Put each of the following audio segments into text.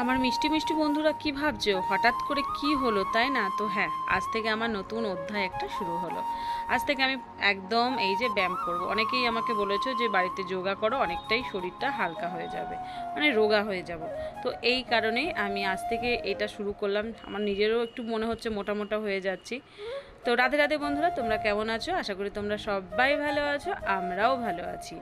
আমার মিষ্টি মিষ্টি বন্ধুরা কি ভাবছ? হঠাৎ করে কি হলো, তাই না? তো হ্যাঁ আজ থেকে আমার নতুন অধ্যায় একটা শুরু হলো। আজ থেকে আমি একদম এই যে ব্যায়াম করব। অনেকেই আমাকে বলেছ যে বাড়িতে যোগা করো, অনেকটাই শরীরটা হালকা হয়ে যাবে মানে রোগা হয়ে যাব। তো এই কারণেই আমি আজ থেকে এটা শুরু করলাম। আমার নিজেরও একটু মনে হচ্ছে মোটা মোটা হয়ে যাচ্ছি। তো রাধে রাধে বন্ধুরা, তোমরা কেমন আছো? আশা করি তোমরা সবাই ভালো আছো, আমরাও ভালো আছি।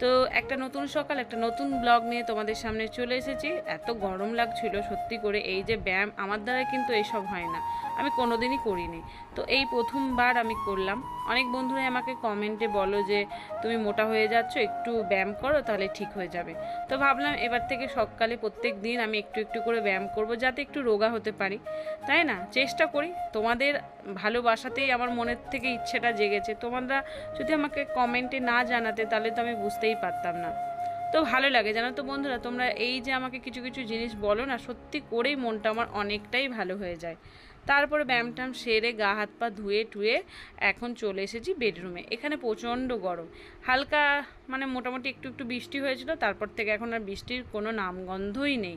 তো একটা নতুন সকাল, একটা নতুন ব্লগ নিয়ে তোমাদের সামনে চলে এসেছি। এত গরম লাগছিল সত্যি করে, এই যে ব্যায়াম আমার দ্বারা কিন্তু এইসব হয় না। আমি কোনোদিনই করিনি। তো এই প্রথমবার আমি করলাম। অনেক বন্ধুরাই আমাকে কমেন্টে বলো যে, তুমি মোটা হয়ে যাচ্ছ, একটু ব্যায়াম করো, তাহলে ঠিক হয়ে যাবে। তো ভাবলাম এবার থেকে সকালে প্রত্যেক দিন আমি একটু একটু করে ব্যায়াম করব, যাতে একটু রোগা হতে পারি। তাই না? চেষ্টা করি। তোমাদের ভালোবাসাতেই আমার মনের থেকে ইচ্ছেটা জেগেছে। তোমরা যদি আমাকে কমেন্টে না জানাতে, তাহলে তো আমি বুঝতেই পারতাম না। তো ভালো লাগে, জানো তো বন্ধুরা, তোমরা এই যে আমাকে কিছু কিছু জিনিস বলো না, সত্যি করেই মনটা আমার অনেকটাই ভালো হয়ে যায়। তারপরে ব্যায়াম ট্যাম সেরে গা হাত পা ধুয়ে টুয়ে এখন চলে এসেছি বেডরুমে। এখানে প্রচণ্ড গরম। হালকা মানে মোটামুটি একটু একটু বৃষ্টি হয়েছিল, তারপর থেকে এখন আর বৃষ্টির কোনো নামগন্ধই নেই।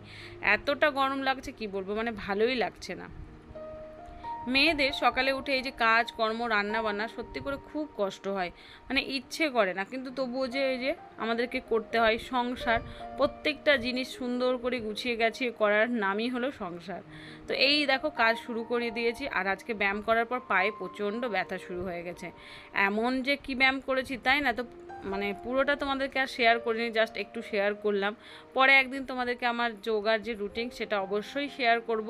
এতটা গরম লাগছে, কি বলব মানে ভালোই লাগছে না। মেয়েদের সকালে উঠে এই যে কাজ, কর্ম রান্না বান্না সত্যি করে খুব কষ্ট হয়। মানে ইচ্ছে করে না, কিন্তু তবুও যে এই যে আমাদেরকে করতে হয় সংসার, প্রত্যেকটা জিনিস সুন্দর করে গুছিয়ে গেছিয়ে করার নামই হলো সংসার। তো এই দেখো কাজ শুরু করে দিয়েছি, আর আজকে ব্যায়াম করার পর পায়ে প্রচণ্ড ব্যথা শুরু হয়ে গেছে। এমন যে কি ব্যায়াম করেছি তাই না? তো মানে পুরোটা তোমাদেরকে আর শেয়ার করিনি জাস্ট একটু শেয়ার করলাম। পরে একদিন তোমাদেরকে আমার যোগার যে রুটিন সেটা অবশ্যই শেয়ার করব।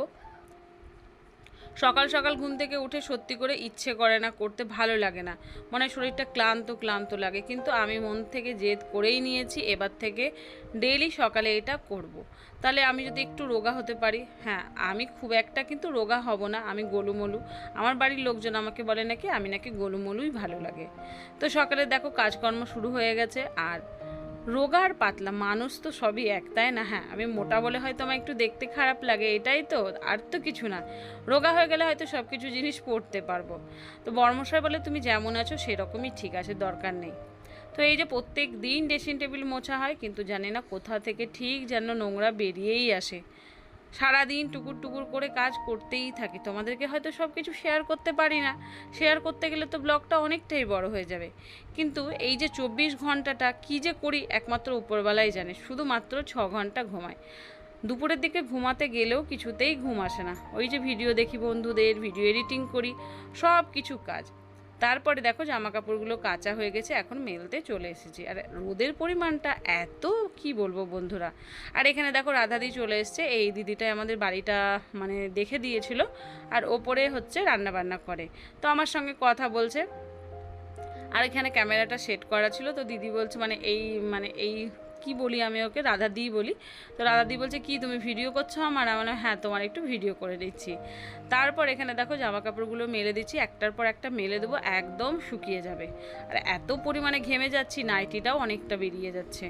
সকাল সকাল ঘুম থেকে উঠে সত্যি করে ইচ্ছে করে না, করতে ভালো লাগে না। মনে হয় শরীরটা ক্লান্ত ক্লান্ত লাগে। কিন্তু আমি মন থেকে জেদ করেই নিয়েছি, এবার থেকে ডেইলি সকালে এটা করব। তাহলে আমি যদি একটু রোগা হতে পারি? হ্যাঁ আমি খুব একটা কিন্তু রোগা হব না, আমি গোলুমলু। আমার বাড়ির লোকজন আমাকে বলে নাকি, আমি নাকি গোলুমলুই ভালো লাগে। তো সকালে দেখো কাজকর্ম শুরু হয়ে গেছে, আর রোগা আর পাতলা মানুষ তো সবই এক তাই না? হ্যাঁ আমি মোটা বলে হয়তো আমার একটু দেখতে খারাপ লাগে এটাই তো আর তো কিছু না। রোগা হয়ে গেলে হয়তো সব কিছু জিনিস পড়তে পারব। তো বর্মশাই বলে তুমি যেমন আছো সেরকমই ঠিক আছে দরকার নেই। তো এই যে প্রত্যেক দিন ড্রেসিং টেবিল মোছা হয় কিন্তু জানি না কোথা থেকে ঠিক যেন নোংরা বেরিয়েই আসে। সারাদিন টুকুর টুকুর করে কাজ করতেই থাকি। তোমাদেরকে হয়তো সব কিছু শেয়ার করতে পারি না। শেয়ার করতে গেলে তো ব্লগটা অনেকটাই বড় হয়ে যাবে। কিন্তু এই যে চব্বিশ ঘন্টাটা কী যে করি একমাত্র উপরবেলাই জানে। শুধুমাত্র ছ ঘণ্টা ঘুমায় দুপুরের দিকে ঘুমাতে গেলেও কিছুতেই ঘুম আসে না। ওই যে ভিডিও দেখি বন্ধুদের ভিডিও এডিটিং করি সব কিছু কাজ। তারপরে দেখো জামা কাপড়গুলো কাঁচা হয়ে গেছে, এখন মেলতে চলে এসেছি। আর রোদের পরিমাণটা এত, কি বলব বন্ধুরা? আর এখানে দেখো রাধাদি চলে এসছে, এই দিদিটাই আমাদের বাড়িটা মানে দেখে দিয়েছিল, আর ওপরে হচ্ছে রান্না বান্না করে। তো আমার সঙ্গে কথা বলছে, আর এখানে ক্যামেরাটা সেট করা ছিল, তো দিদি বলছে মানে এই মানে এই কি বলি আমি ওকে? রাধাদি বলি। তো রাধাদি বলছে, কি তুমি ভিডিও করছ আমার? আমার হ্যাঁ তোমার একটু ভিডিও করে দিচ্ছি। তারপর এখানে দেখো জামা কাপড়গুলো মেলে দিচ্ছি, একটার পর একটা মেলে দেবো, একদম শুকিয়ে যাবে। আর এত পরিমাণে ঘেমে যাচ্ছি, নাইটিটাও অনেকটা বেরিয়ে যাচ্ছে।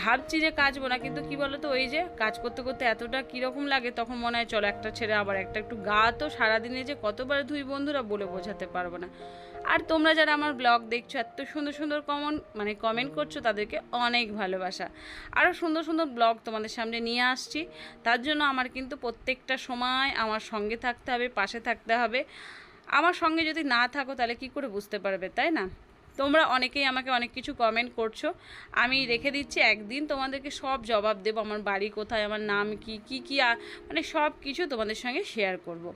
ভাবছি যে কাচবো না, কিন্তু কি বলতো, ওই যে কাজ করতে করতে এতটা কীরকম লাগে, তখন মনে হয়, চলো একটা ছেড়ে আবার একটা। একটু গা তো সারাদিনে যে কতবার ধুই বন্ধুরা বলে বোঝাতে পারব না। আর তোমরা যারা আমার ব্লগ দেখছ, এত সুন্দর সুন্দর কমন মানে কমেন্ট করছ, তাদেরকে অনেক ভালোবাসা। আরও সুন্দর সুন্দর ব্লগ তোমাদের সামনে নিয়ে আসছি। তার জন্য আমার কিন্তু প্রত্যেকটা সময় আমার সঙ্গে থাকতে হবে, পাশে থাকতে হবে। আমার সঙ্গে যদি না থাকো, তাহলে কি করে বুঝতে পারবে, তাই না? তোমরা অনেকেই আমাকে অনেক কিছু কমেন্ট করছ। আমি রেখে দিচ্ছি, একদিন তোমাদেরকে সব জবাব দেবো, আমার বাড়ি কোথায়, আমার নাম কি কি কি মানে সব কিছু তোমাদের সঙ্গে শেয়ার করব।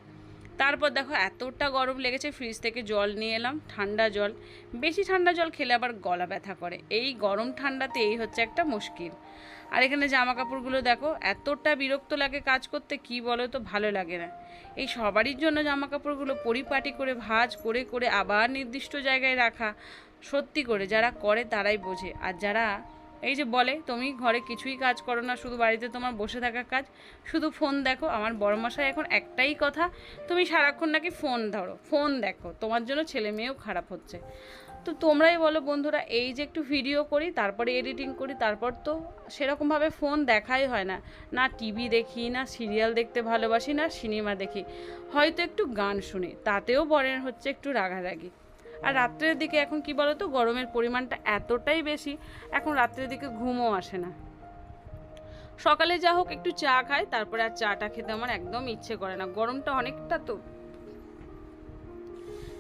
তারপর দেখো এতটা গরম লেগেছে ফ্রিজ থেকে জল নিয়ে এলাম, ঠান্ডা জল। বেশি ঠান্ডা জল খেলে আবার গলা ব্যথা করে। এই গরম ঠান্ডাতে এই হচ্ছে একটা মুশকিল। আর এখানে জামা কাপড়গুলো দেখো, এতটা বিরক্ত লাগে কাজ করতে, কি বলো তো, ভালো লাগে না। এই সবারই জন্য জামা কাপড়গুলো পরিপাটি করে, ভাজ করে করে আবার নির্দিষ্ট জায়গায় রাখা। সত্যি করে যারা করে তারাই বোঝে। আর যারা এই যে বলে, তুমি ঘরে কিছুই কাজ করো না, শুধু বাড়িতে তোমার বসে থাকা কাজ। শুধু ফোন দেখো, আমার বড় মশাই এখন একটাই কথা, তুমি সারাক্ষণ নাকি ফোন ধরো, ফোন দেখো, তোমার জন্য ছেলে মেয়েও খারাপ হচ্ছে। তো তোমরাই বলো বন্ধুরা, এই যে একটু ভিডিও করি, তারপরে এডিটিং করি, তারপর তো সেরকমভাবে ফোন দেখাই হয় না। না টিভি দেখি, না সিরিয়াল দেখতে ভালোবাসি, না সিনেমা দেখি। হয়তো একটু গান শুনি, তাতেও বরের হচ্ছে একটু রাগারাগি। আর রাত্রের দিকে এখন কি বলো তো গরমের পরিমাণটা এতটাই বেশি, এখন রাত্রের দিকে ঘুমও আসে না। সকালে যা হোক একটু চা খাই, তারপরে আর চাটা খেতে আমার একদম ইচ্ছে করে না। গরমটা অনেকটা তো।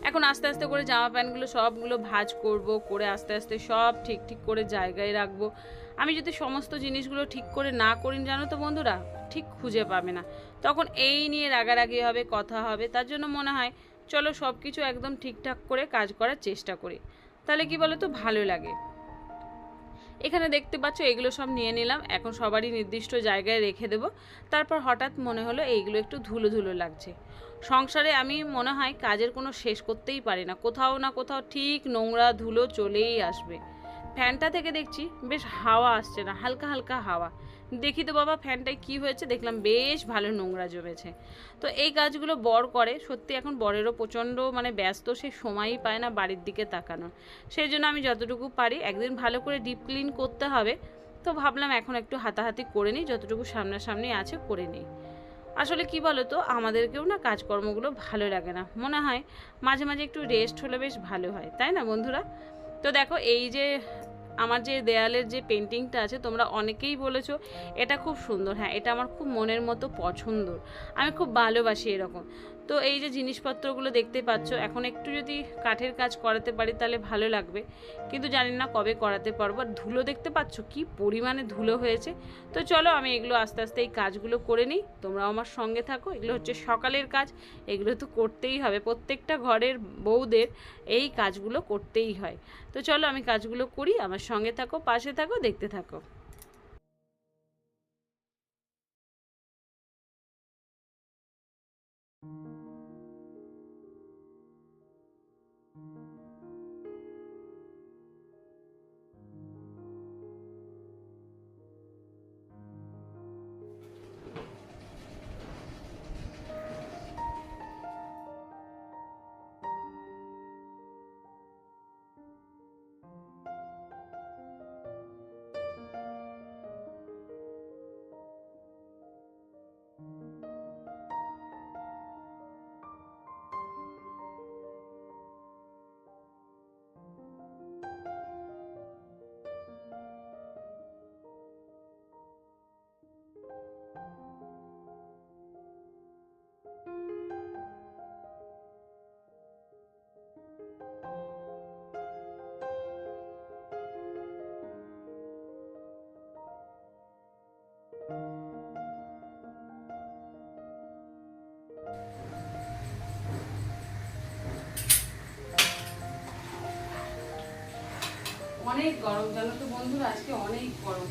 এখন আস্তে আস্তে করে জামা প্যান্টগুলো সবগুলো ভাজ করব, করে আস্তে আস্তে সব ঠিক ঠিক করে জায়গায় রাখব। আমি যদি সমস্ত জিনিসগুলো ঠিক করে না করি, জানো তো বন্ধুরা, ঠিক খুঁজে পাবে না। তখন এই নিয়ে রাগারাগি হবে, কথা হবে, তার জন্য মনে হয় চলো সব কিছু একদম ঠিকঠাক করে কাজ করার চেষ্টা করি। তাহলে কি বলো তো ভালো লাগে। এখানে দেখতে পাচ্ছ, এগুলো সব নিয়ে নিলাম। এখন সবারই নির্দিষ্ট জায়গায় রেখে দেব। তারপর হঠাৎ মনে হলো এইগুলো একটু ধুলো ধুলো লাগছে। সংসারে আমি মনে হয় কাজের কোনো শেষ করতেই পারি না। কোথাও না কোথাও ঠিক নোংরা ধুলো চলেই আসবে। ফ্যানটা থেকে দেখছি বেশ হাওয়া আসছে না, হালকা হালকা হাওয়া। দেখি তো বাবা, ফ্যানটায় কি হয়েছে? দেখলাম বেশ ভালো নোংরা জমেছে। তো এই কাজগুলো বর করে, সত্যি এখন বরেরও প্রচণ্ড মানে ব্যস্ত, সে সময়ই পায় না বাড়ির দিকে তাকানোর। সেই জন্য আমি যতটুকু পারি, একদিন ভালো করে ডিপ ক্লিন করতে হবে। তো ভাবলাম এখন একটু হাতাহাতি করে নিই, যতটুকু সামনাসামনি আছে করে নিই। আসলে কি বলো তো আমাদেরকেও না কাজকর্মগুলো ভালো লাগে না। মনে হয় মাঝে মাঝে একটু রেস্ট হলে বেশ ভালো হয়, তাই না বন্ধুরা? তো দেখো, এই যে আমার যে দেয়ালের যে পেন্টিংটা আছে, তোমরা অনেকেই বলেছ, এটা খুব সুন্দর। হ্যাঁ এটা আমার খুব মনের মতো পছন্দ আমি খুব ভালোবাসি এরকম। তো এই যে জিনিসপত্রগুলো দেখতে পাচ্ছ, এখন একটু যদি কাঠের কাজ করাতে পারি তাহলে ভালো লাগবে। কিন্তু জানি না কবে করাতে পারব। আর ধুলো দেখতে পাচ্ছ, কি পরিমাণে ধুলো হয়েছে। তো চলো আমি এগুলো আস্তে আস্তে এই কাজগুলো করে নিই। তোমরাও আমার সঙ্গে থাকো। এগুলো হচ্ছে সকালের কাজ। এগুলো তো করতেই হবে। প্রত্যেকটা ঘরের বউদের এই কাজগুলো করতেই হয়। তো চলো আমি কাজগুলো করি। আমার সঙ্গে থাকো, পাশে থাকো, দেখতে থাকো। অনেক গরম। জানো তো বন্ধুরা, আজকে অনেক গরম।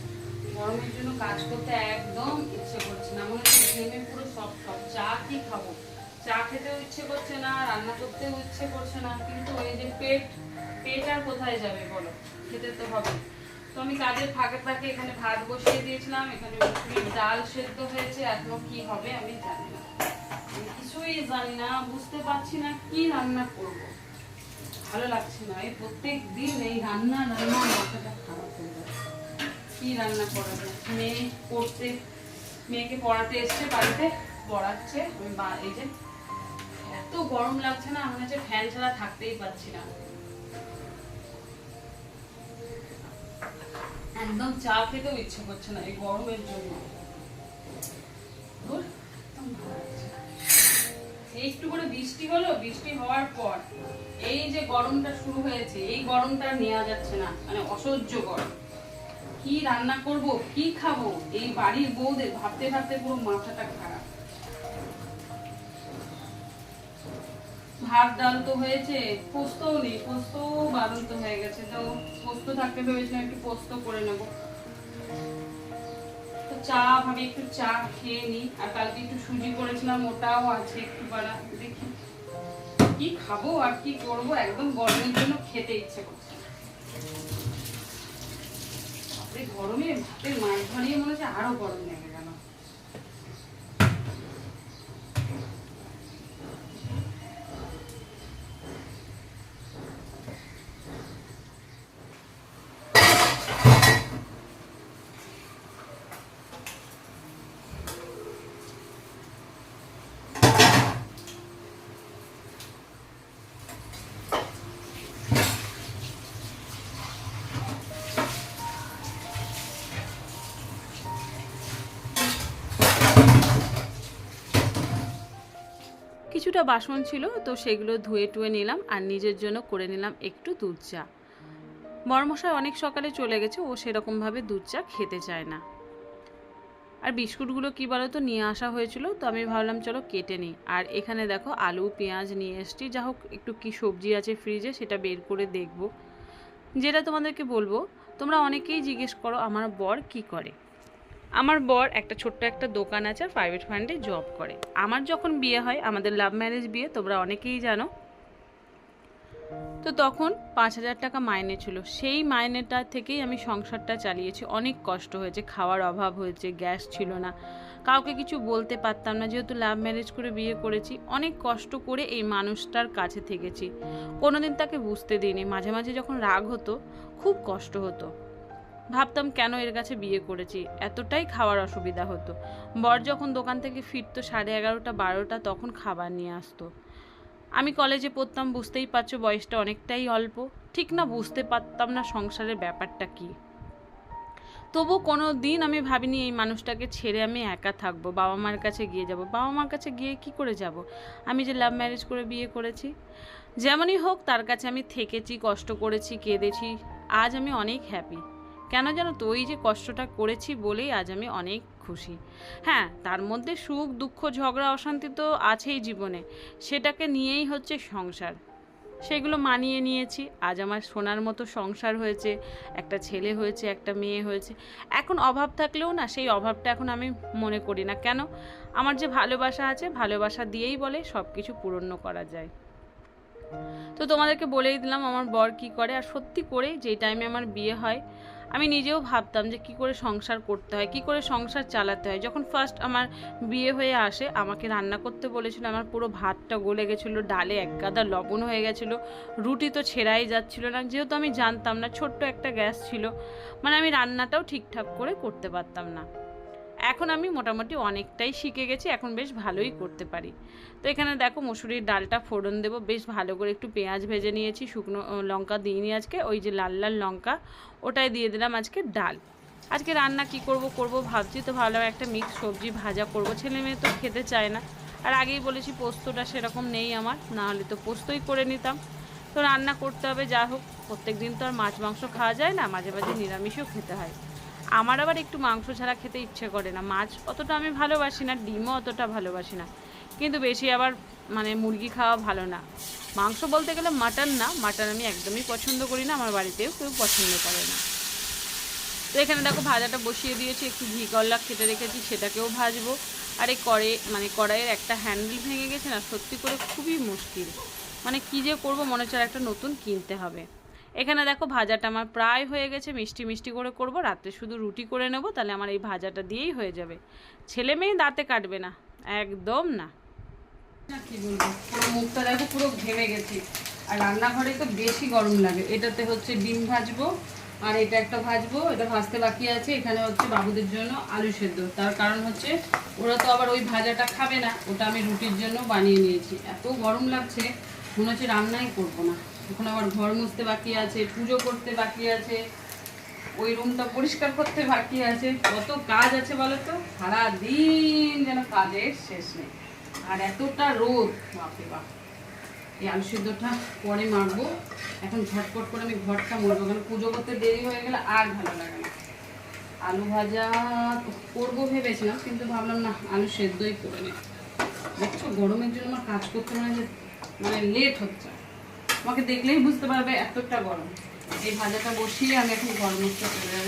গরমের জন্য কাজ করতে একদম ইচ্ছে করছে না। মনে হচ্ছে ঘেমে পুরো সব সব। চা কি খাব? চা খেতেও ইচ্ছে করছে না, রান্না করতেও ইচ্ছে করছে না। কিন্তু ওই যে পেট পেট আর কোথায় যাবে বলো? খেতে তো হবে। তো আমি কাজের ফাঁকে ফাঁকে এখানে ভাত বসিয়ে দিয়েছিলাম। এখানে ডাল সেদ্ধ হয়েছে। এখনও কি হবে আমি জানি না। কিছুই জানি না, বুঝতে পারছি না কি রান্না করব। ভালো লাগছে না। এই প্রত্যেক দিন এই রান্না রান্না মাথাটা খারাপ হয়ে যাচ্ছে। কি রান্না করা মেয়ে পড়তে, মেয়েকে পড়াতে এসছে বাড়িতে, পড়াচ্ছে। আমি বা- এই যে এত গরম লাগছে না, মনে হচ্ছে ফ্যান ছাড়া থাকতেই পারছি না। একদম চা খেতেও ইচ্ছে করছে না এই গরমের জন্য। একদম ভালো একটু করে বৃষ্টি হলো, বৃষ্টি হওয়ার পর এই যে গরমটা শুরু হয়েছে, এই গরমটা নেওয়া যাচ্ছে না মানে অসহ্য গরম কি রান্না করব, কি খাব, এই বাড়ির বউদের ভাবতে ভাবতে পুরো মাথাটা খারাপ। ভাত ডাল তো হয়েছে, পোস্তও নেই পোস্ত বাদন্ত হয়ে গেছে। তো পোস্ত থাকতে ভেবেছিলাম একটু পোস্ত করে নেব। তো চা, ভাবি একটু চা খেয়ে নিই আর কালকে একটু সুজি করেছিলাম, ওটাও আছে একটু বেলা দেখি কি খাব আর কি করব, একদম গরমের জন্য খেতে ইচ্ছে করছে গরমে ভাতের মাছ ধরিয়ে মনে হচ্ছে আরও গরম লেগে কিছুটা বাসন ছিল, তো সেগুলো ধুয়ে টুয়ে নিলাম আর নিজের জন্য করে নিলাম একটু দুধ চা। বড়মশাই অনেক সকালে চলে গেছে, ও সেরকমভাবে দুধ চা খেতে চায় না। আর বিস্কুটগুলো কী বলো তো নিয়ে আসা হয়েছিল, তো আমি ভাবলাম চলো কেটে নিই। আর এখানে দেখো আলু, পেঁয়াজ নিয়ে এসছি, যা হোক একটু কী সবজি আছে ফ্রিজে সেটা বের করে দেখব। যেটা তোমাদেরকে বলব, তোমরা অনেকেই জিজ্ঞেস করো, আমার বর কি করে? আমার বর একটা ছোট্ট একটা দোকান আছে প্রাইভেট ফান্ডে জব করে। আমার যখন বিয়ে হয়, আমাদের লাভ ম্যারেজ বিয়ে, তোমরা অনেকেই জানো। তো তখন পাঁচ হাজার টাকা মাইনে ছিল। সেই মাইনেটা থেকেই আমি সংসারটা চালিয়েছি। অনেক কষ্ট হয়েছে, খাওয়ার অভাব হয়েছে, গ্যাস ছিল না। কাউকে কিছু বলতে পারতাম না, যেহেতু লাভ ম্যারেজ করে বিয়ে করেছি, অনেক কষ্ট করে এই মানুষটার কাছে থেকেছি। কোনোদিন তাকে বুঝতে দিইনি। মাঝে মাঝে যখন রাগ হতো, খুব কষ্ট হতো। ভাবতাম কেন এর কাছে বিয়ে করেছি। এতটাই খাওয়ার অসুবিধা হতো। বর যখন দোকান থেকে ফিরতো সাড়ে এগারোটা, বারোটা, তখন খাবার নিয়ে আসতো। আমি কলেজে পড়তাম, বুঝতেই পারছ বয়সটা অনেকটাই অল্প। ঠিক না বুঝতে পারতাম না সংসারের ব্যাপারটা কি। তবু কোনো দিন আমি ভাবিনি এই মানুষটাকে ছেড়ে আমি একা থাকব বাবা মার কাছে গিয়ে যাব। বাবা মার কাছে গিয়ে কি করে যাব? আমি যে লাভ ম্যারেজ করে বিয়ে করেছি, যেমনই হোক তার কাছে আমি থেকেছি, কষ্ট করেছি, কেঁদেছি, আজ আমি অনেক হ্যাপি কেন জানো তো ওই যে কষ্টটা করেছি বলেই আজ আমি অনেক খুশি। হ্যাঁ তার মধ্যে সুখ, দুঃখ, ঝগড়া, অশান্তি তো আছেই জীবনে। সেটাকে নিয়েই হচ্ছে সংসার। সেগুলো মানিয়ে নিয়েছি। আজ আমার সোনার মতো সংসার হয়েছে, একটা ছেলে হয়েছে, একটা মেয়ে হয়েছে। এখন অভাব থাকলেও না সেই অভাবটা এখন আমি মনে করি না। কেন? আমার যে ভালোবাসা আছে, ভালোবাসা দিয়েই বলে সব কিছু পূরণ করা যায়। তো তোমাদেরকে বলেই দিলাম, আমার বর কি করে? আর সত্যি করে যেই টাইমে আমার বিয়ে হয় আমি নিজেও ভাবতাম যে কি করে সংসার করতে হয়, কি করে সংসার চালাতে হয়। যখন ফার্স্ট আমার বিয়ে হয়ে আসে, আমাকে রান্না করতে বলেছিল, আমার পুরো ভাতটা গলে গেছিল, ডালে এক গাদা লবণ হয়ে গেছিল, রুটি তো ছেঁড়াই যাচ্ছিল না, যেহেতু আমি জানতাম না, ছোট্ট একটা গ্যাস ছিল মানে আমি রান্নাটাও ঠিকঠাক করে করতে পারতাম না। এখন আমি মোটামুটি অনেকটাই শিখে গেছি, এখন বেশ ভালোই করতে পারি। তো এখানে দেখো মসুরির ডালটা ফোড়ন দেবো, বেশ ভালো করে একটু পেঁয়াজ ভেজে নিয়েছি, শুকনো লঙ্কা দিইনি আজকে, ওই যে লাল লাল লঙ্কা, ওটাই দিয়ে দিলাম আজকে ডাল। আজকে রান্না কি করব করব ভাবছি, তো ভালো একটা মিক্স সবজি ভাজা করব, ছেলে মেয়ে তো খেতে চায় না। আর আগেই বলেছি পোস্তটা সেরকম নেই আমার, না হলে তো পোস্তই করে নিতাম। তো রান্না করতে হবে, যা হোক প্রত্যেক দিন তো আর মাছ মাংস খাওয়া যায় না, মাঝে মাঝে নিরামিষও খেতে হয়। আমার আবার একটু মাংস ছাড়া খেতে ইচ্ছে করে না। মাছ অতটা আমি ভালোবাসি না, ডিমও অতটা ভালোবাসি না। কিন্তু বেশি আবার মানে মুরগি খাওয়া ভালো না। মাংস বলতে গেলে মাটন না, মাটন আমি একদমই পছন্দ করি না, আমার বাড়িতেও কেউ পছন্দ করে না। তো এখানে দেখো ভাজাটা বসিয়ে দিয়েছি, একটু ঘি করলা খেতে রেখেছি, সেটাকেও ভাজবো। আর এই কড়ে মানে কড়াইয়ের একটা হ্যান্ডেল ভেঙে গেছে না, সত্যি করে খুবই মুশকিল। মানে কী যে করব, মনে হচ্ছে একটা নতুন কিনতে হবে। এখানে দেখো ভাজাটা আমার প্রায় হয়ে গেছে, মিষ্টি মিষ্টি করে করব। রাত্রে শুধু রুটি করে নেব, তাহলে আমার এই ভাজাটা দিয়েই হয়ে যাবে। ছেলে মেয়ে দাঁতে কাটবে না, একদম না। কি বলব মুখটা দেখো পুরো গেছি। আর রান্নাঘরে তো বেশি গরম লাগে। এটাতে হচ্ছে ডিম ভাজবো, আর এটা একটা ভাজবো, এটা ভাজতে বাকি আছে। এখানে হচ্ছে বাবুদের জন্য আলু সেদ্ধ। তার কারণ হচ্ছে, ওরা তো আবার ওই ভাজাটা খাবে না, ওটা আমি রুটির জন্য বানিয়ে নিয়েছি। এত গরম লাগছে রান্নাই করব না। এখন আবার ঘর মুছতে বাকি আছে, পুজো করতে বাকি আছে, ওই রুমটা পরিষ্কার করতে বাকি আছে। কত কাজ আছে বলো তো সারাদিন যেন কাজের শেষ নেই। আর এতটা রোদ, বাপরে বাপ। এই আলু সিদ্ধটা পরে মারবো এখন ঝটপট করে আমি ঘরটা মরবো কারণ পুজো করতে দেরি হয়ে গেলে আর ভালো লাগে না। আলু ভাজা করব ভেবেছিলাম, কিন্তু ভাবলাম না, আলু সেদ্ধই করে নি দেখছ, গরমের জন্য আমার কাজ করতে মানে মানে লেট হচ্ছে। আমাকে দেখলেই বুঝতে পারবে এতটা গরম। এই ভাজাটা বসিয়ে আমি এখন গরম মশলা চলে যাব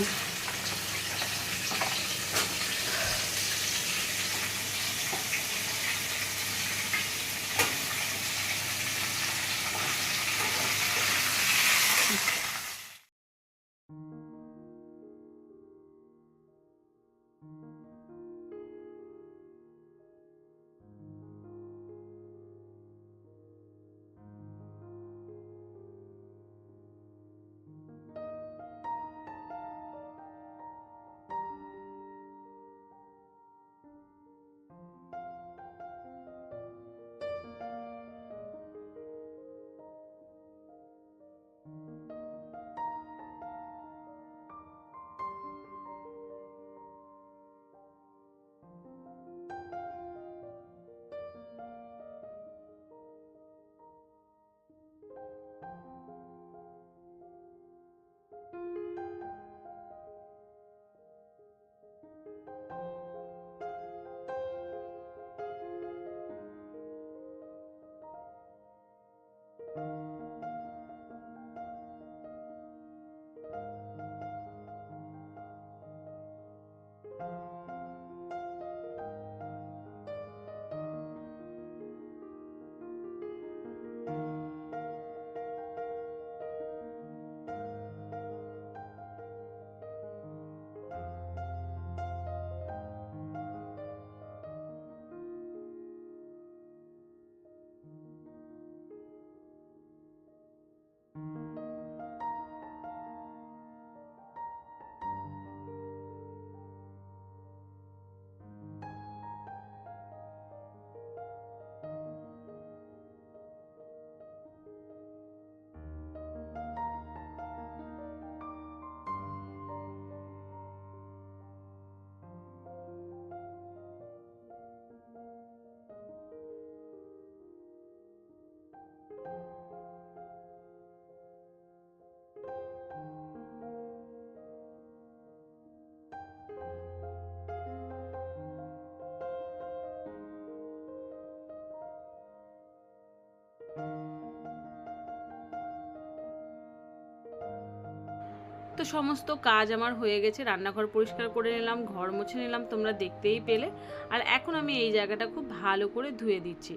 তো সমস্ত কাজ আমার হয়ে গেছে, রান্নাঘর পরিষ্কার করে নিলাম, ঘর মুছে নিলাম, তোমরা দেখতেই পেলে। আর এখন আমি এই জায়গাটা খুব ভালো করে ধুয়ে দিচ্ছি।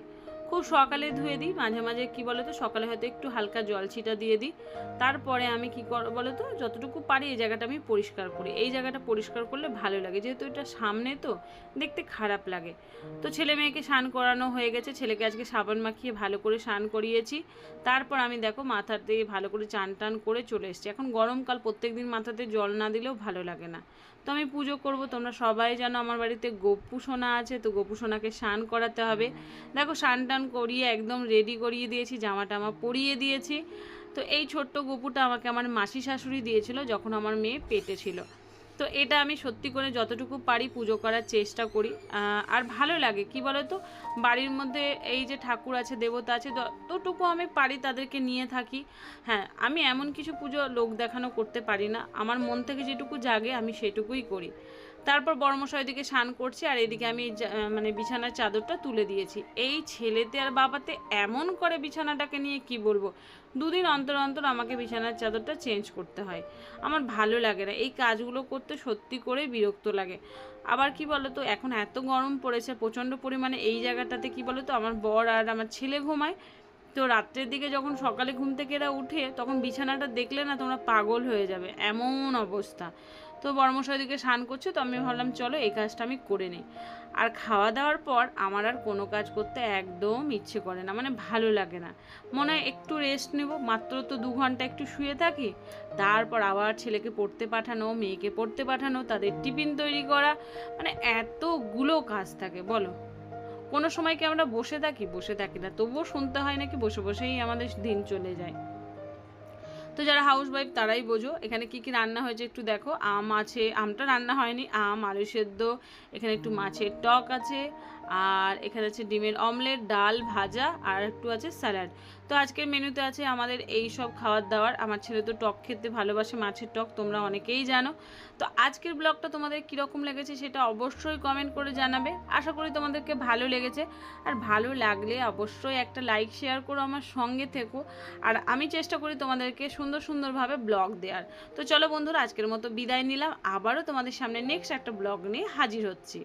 খুব সকালে ধুয়ে দিই, মাঝে মাঝে কি বলো তো সকালে হয়তো একটু হালকা জল ছিটা দিয়ে দিই। তারপরে আমি কি কর বলো তো যতটুকু পারি এই জায়গাটা আমি পরিষ্কার করি। এই জায়গাটা পরিষ্কার করলে ভালো লাগে, যেহেতু এটা সামনে তো, দেখতে খারাপ লাগে। তো ছেলে মেয়েকে স্নান করানো হয়ে গেছে, ছেলেকে আজকে সাবান মাখিয়ে ভালো করে স্নান করিয়েছি। তারপর আমি দেখো মাথাতে ভালো করে চান টান করে চলে এসেছি। এখন গরমকাল প্রত্যেক দিন মাথাতে জল না দিলেও ভালো লাগে না। তো আমি পুজো করব, তোমরা সবাই জানো আমার বাড়িতে গোপু সোনা আছে, তো গোপু সোনাকে স্নান করাতে হবে। দেখো স্নান টান করিয়ে একদম রেডি করিয়ে দিয়েছি, জামা টামা পরিয়ে দিয়েছি। তো এই ছোট্ট গপুটা আমাকে আমার মাসি শাশুড়ি দিয়েছিল যখন আমার মেয়ে পেটে ছিল। তো এটা আমি সত্যি করে যতটুকু পারি পুজো করার চেষ্টা করি। আর ভালো লাগে, কি বলো তো বাড়ির মধ্যে এই যে ঠাকুর আছে, দেবতা আছে যতটুকু আমি পারি তাদেরকে নিয়ে থাকি। হ্যাঁ আমি এমন কিছু পুজো লোক দেখানো করতে পারি না। আমার মন থেকে যেটুকু জাগে, আমি সেটুকুই করি। তারপর বর্মশাই দিকে স্নান করছি আর এদিকে আমি মানে বিছানার চাদরটা তুলে দিয়েছি। এই ছেলেতে আর বাবাতে এমন করে বিছানাটাকে নিয়ে কি বলব? দুদিন অন্তর অন্তর আমাকে বিছানার চাদরটা চেঞ্জ করতে হয়। আমার ভালো লাগে না। এই কাজগুলো করতে সত্যি করে বিরক্ত লাগে। আবার কি বলতো, এখন এত গরম পড়েছে, প্রচণ্ড পরিমাণে এই জায়গাটাতে কি বলতো, আমার বর আর আমার ছেলে ঘুমায়। তো রাত্রের দিকে যখন সকালে ঘুম থেকে এরা উঠে, তখন বিছানাটা দেখলে না তোমরা পাগল হয়ে যাবে। এমন অবস্থা। তো বর্মশাই দিকে স্নান করছে, তো আমি ভাবলাম চলো এই কাজটা আমি করে নিই। আর খাওয়া দাওয়ার পর আমার আর কোনো কাজ করতে একদম ইচ্ছে করে না মানে ভালো লাগে না। মনে হয় একটু রেস্ট নেব, মাত্র তো দু ঘণ্টা একটু শুয়ে থাকি, তারপর আবার ছেলেকে পড়তে পাঠানো, মেয়েকে পড়তে পাঠানো, তাদের টিফিন তৈরি করা মানে এতগুলো কাজ থাকে, বলো। কোনো সময় কি আমরা বসে থাকি? বসে থাকি না, তবুও শুনতে হয় নাকি? বসে বসেই আমাদের দিন চলে যায়। তো যারা হাউস ওয়াইফ তারাই বোঝো। এখানে কি কি রান্না হয়েছে একটু দেখো। আম আছে, আমটা রান্না হয়নি, আম, আলু সেদ্ধ, এখানে একটু মাছের টক আছে আর এখানে আছে ডিমের অমলেট, ডাল, ভাজা আর একটু আছে স্যালাড। তো আজকের মেনুতে আছে আমাদের এই সব খাবার দাওয়ার আমার ছেলে তো টক খেতে ভালোবাসে, মাছের টক, তোমরা অনেকেই জানো। তো আজকের ব্লগটা তোমাদের কীরকম লেগেছে সেটা অবশ্যই কমেন্ট করে জানাবে। আশা করি তোমাদেরকে ভালো লেগেছে। আর ভালো লাগলে অবশ্যই একটা লাইক শেয়ার করো আমার সঙ্গে থেকো। আর আমি চেষ্টা করি তোমাদেরকে সুন্দর সুন্দরভাবে ব্লগ দেওয়ার তো চলো বন্ধুরা, আজকের মতো বিদায় নিলাম। আবারও তোমাদের সামনে নেক্সট একটা ব্লগ নিয়ে হাজির হচ্ছি।